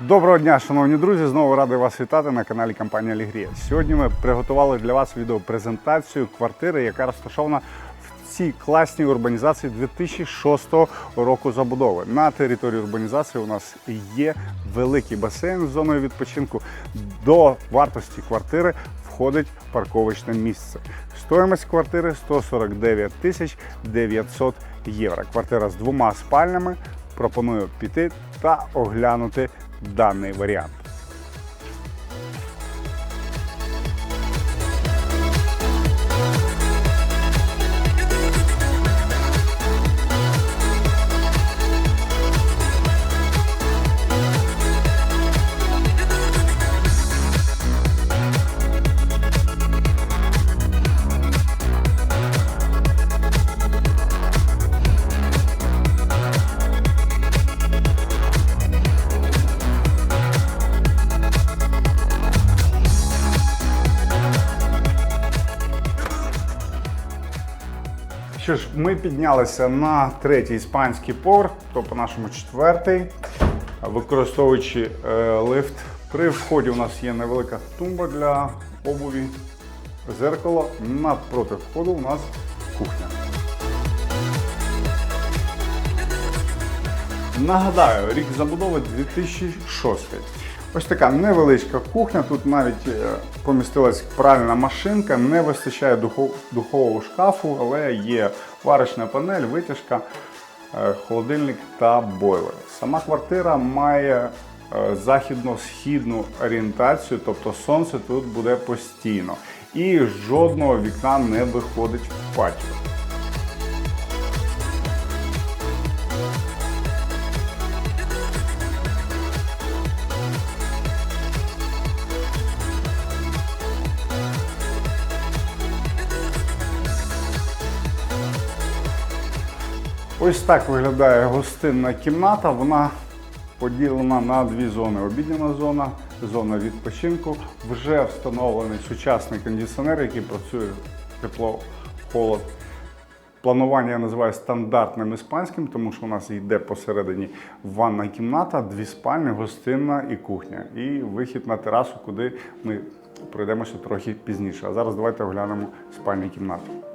Доброго дня, шановні друзі! Знову радий вас вітати на каналі компанії Алігрія. Сьогодні ми приготували для вас відеопрезентацію квартири, яка розташована в цій класній урбанізації 2006 року забудови. На території урбанізації у нас є великий басейн з зоною відпочинку. До вартості квартири входить парковочне місце. Стоїмость квартири 149 тисяч 900 євро. Квартира з двома спальнями. Пропоную піти та оглянути даний варіант. Що ж, ми піднялися на третій іспанський поверх, то по нашому четвертий, використовуючи е, лифт. При вході у нас є невелика тумба для обуві, зеркало. Навпроти входу у нас кухня. Нагадаю, рік забудови 2006. Ось така невеличка кухня. Тут навіть е, помістилась пральна машинка, не вистачає духов- духового шкафу, але є варочна панель, витяжка, е, холодильник та бойлер. Сама квартира має е, західно-східну орієнтацію, тобто сонце тут буде постійно. І жодного вікна не виходить в патіо. Ось так виглядає гостинна кімната. Вона поділена на дві зони: обідня зона, зона відпочинку. Вже встановлений сучасний кондиціонер, який працює тепло холод. Планування я називаю стандартним іспанським, тому що у нас йде посередині ванна кімната, дві спальні, гостинна і кухня. І вихід на терасу, куди ми пройдемося трохи пізніше. А зараз давайте оглянемо спальні кімнати.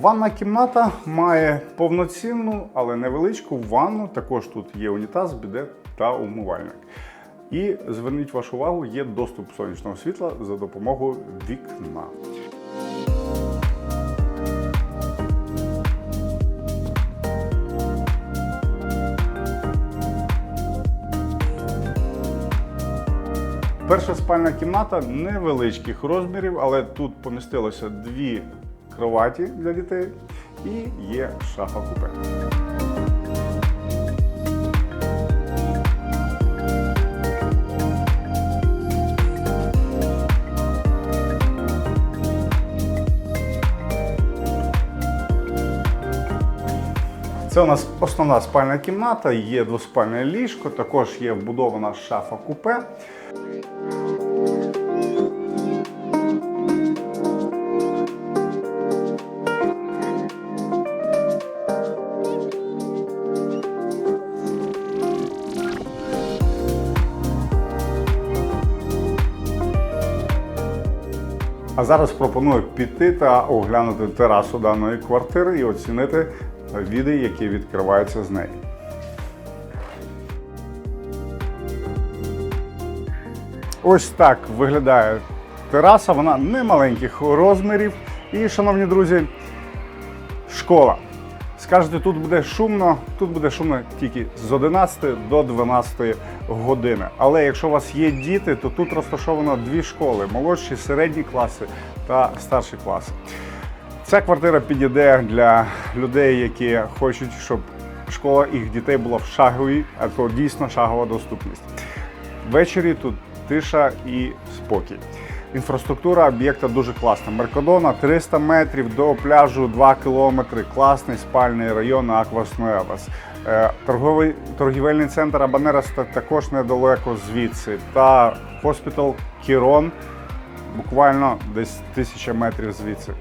Ванна кімната має повноцінну, але невеличку ванну. Також тут є унітаз, біде та умивальник. І зверніть вашу увагу, є доступ сонячного світла за допомогою вікна. Перша спальна кімната невеличких розмірів, але тут помістилося дві кроваті для дітей і є шафа купе. Це у нас основна спальна кімната, є двоспальне ліжко, також є вбудована шафа купе. А зараз пропоную піти та оглянути терасу даної квартири і оцінити віди, які відкриваються з неї. Ось так виглядає тераса, вона не маленьких розмірів. І, шановні друзі, школа. Скажете, тут буде шумно, тут буде шумно тільки з 11 до 12 години. Але якщо у вас є діти, то тут розташовано дві школи: молодші, середні класи та старші класи. Ця квартира підійде для людей, які хочуть, щоб школа їх дітей була в шаговій, а то дійсно шагова доступність. Ввечері тут тиша і спокій. Інфраструктура об'єкта дуже класна. Меркодона 300 метрів до пляжу 2 кілометри. Класний спальний район Аквас Нуевас. Е, Торговий торгівельний центр Абанерас також недалеко звідси. Та хоспітал Кірон буквально десь тисяча метрів звідси.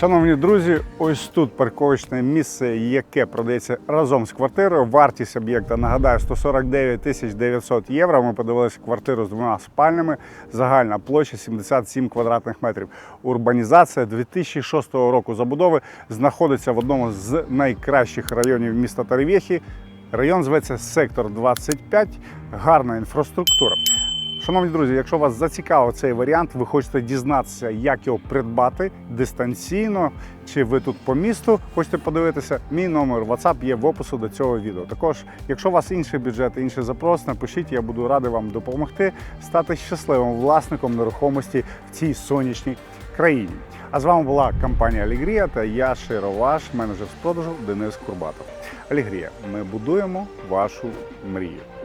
Шановні друзі, ось тут парковочне місце, яке продається разом з квартирою. Вартість об'єкта, нагадаю, 149 тисяч 900 євро. Ми подивилися квартиру з двома спальнями. Загальна площа 77 квадратних метрів. Урбанізація 2006 року забудови знаходиться в одному з найкращих районів міста Таревєхі. Район зветься Сектор 25. Гарна інфраструктура. Шановні друзі, якщо вас зацікавив цей варіант, ви хочете дізнатися, як його придбати дистанційно, чи ви тут по місту хочете подивитися, мій номер WhatsApp є в опису до цього відео. Також, якщо у вас інший бюджет, інший запрос, напишіть, я буду радий вам допомогти стати щасливим власником нерухомості в цій сонячній країні. А з вами була компанія Алігрія та я Широ, ваш менеджер з продажу Денис Курбатов. Алігрія, ми будуємо вашу мрію.